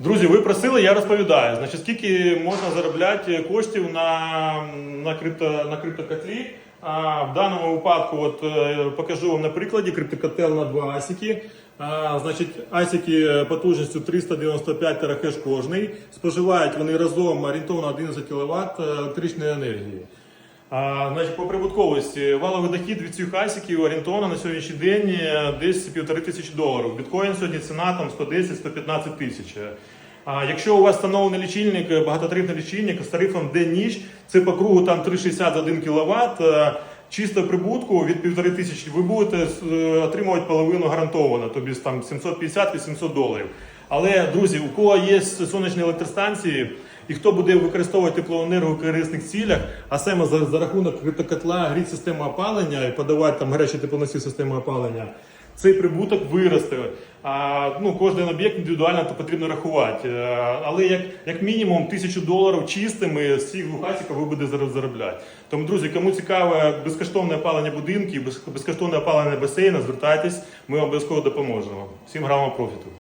Друзі, ви просили, я розповідаю. Значить, скільки можна заробляти коштів на, на, крипто, на криптокотлі? А, в даному випадку от, е, покажу вам на прикладі криптокотел на два асіки. А, значить, асіки потужністю 395 терахеш кожний. Споживають вони разом орієнтовно 11 кВт електричної енергії. Значить, по прибутковості валовий дохід від цих асіків орієнтовно на сьогоднішній день е, десь півтори тисячі доларів. Біткоін сьогодні ціна там 110-115 тисяч. А якщо у вас встановлений лічильник, е, багатотарифний лічильник з тарифом день-ніч, це по кругу там 3,60 за 1 кВт, чисто прибутку від півтори тисячі, ви будете е, отримувати половину гарантовано, тобі там 750-800 доларів. Але, друзі, у кого є сонячні електростанції, і хто буде використовувати теплоенергію в корисних цілях, а саме за, за рахунок криптокотла, гріть систему опалення і подавати там гарячі теплоносі системи опалення, цей прибуток виросте. А, ну, кожен об'єкт індивідуально то потрібно рахувати. Е, Але як, як мінімум тисячу доларів чистими з цих двохасіків ви будете зараз заробляти. Тому, друзі, кому цікаве безкоштовне опалення будинків, безкоштовне опалення басейну, звертайтесь, ми обов'язково допоможемо. Всім грамо профіту.